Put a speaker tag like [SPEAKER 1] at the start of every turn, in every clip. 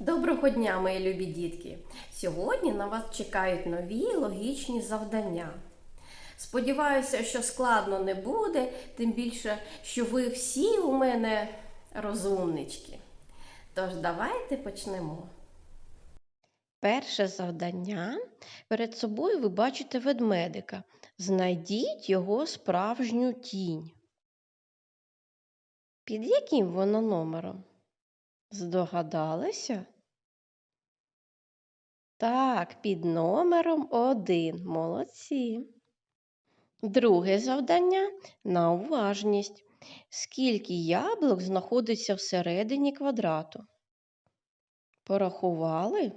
[SPEAKER 1] Доброго дня, мої любі дітки! Сьогодні на вас чекають нові логічні завдання. Сподіваюся, що складно не буде, тим більше, що ви всі у мене розумнички. Тож давайте почнемо. Перше завдання. Перед собою ви бачите ведмедика. Знайдіть його справжню тінь. Під яким воно номером? Здогадалися? Так, під номером один. Молодці. Друге завдання на уважність. Скільки яблук знаходиться всередині квадрату? Порахували?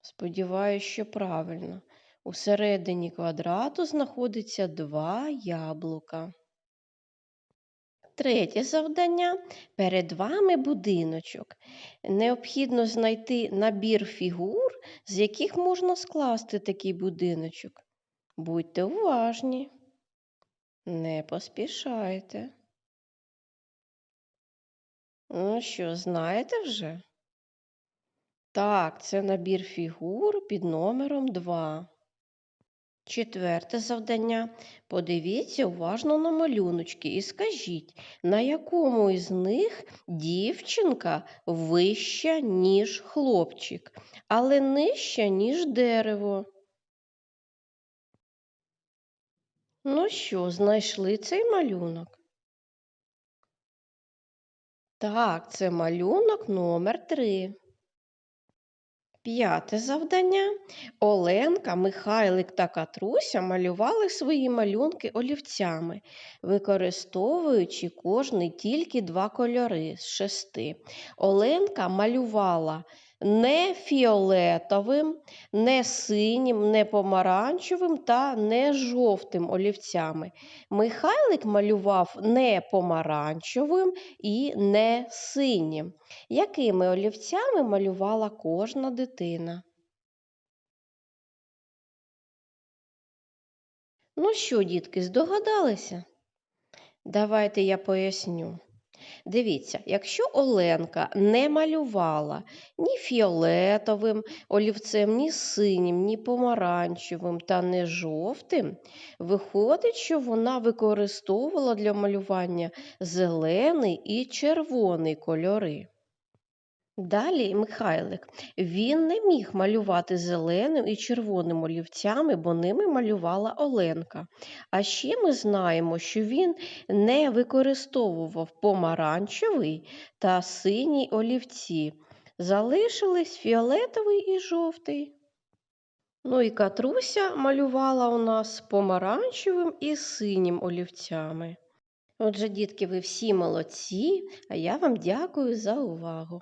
[SPEAKER 1] Сподіваюсь, що правильно. У середині квадрату знаходиться два яблука. Третє завдання. Перед вами будиночок. Необхідно знайти набір фігур, з яких можна скласти такий будиночок. Будьте уважні. Не поспішайте. Ну що, знаєте вже? Так, це набір фігур під номером 2. Четверте завдання. Подивіться уважно на малюночки і скажіть, на якому із них дівчинка вища, ніж хлопчик, але нижча, ніж дерево. Ну що, знайшли цей малюнок? Так, це малюнок номер 3. П'яте завдання. Оленка, Михайлик та Катруся малювали свої малюнки олівцями, використовуючи кожний тільки два кольори з шести. Оленка малювала не фіолетовим, не синім, не помаранчевим та не жовтим олівцями. Михайлик малював не помаранчевим і не синім. Якими олівцями малювала кожна дитина? Ну що, дітки, здогадалися? Давайте я поясню. Дивіться, якщо Оленка не малювала ні фіолетовим олівцем, ні синім, ні помаранчевим та не жовтим, виходить, що вона використовувала для малювання зелений і червоний кольори. Далі Михайлик. Він не міг малювати зеленим і червоним олівцями, бо ними малювала Оленка. А ще ми знаємо, що він не використовував помаранчевий та синій олівці. Залишились фіолетовий і жовтий. Ну і Катруся малювала у нас помаранчевим і синім олівцями. Отже, дітки, ви всі молодці, а я вам дякую за увагу.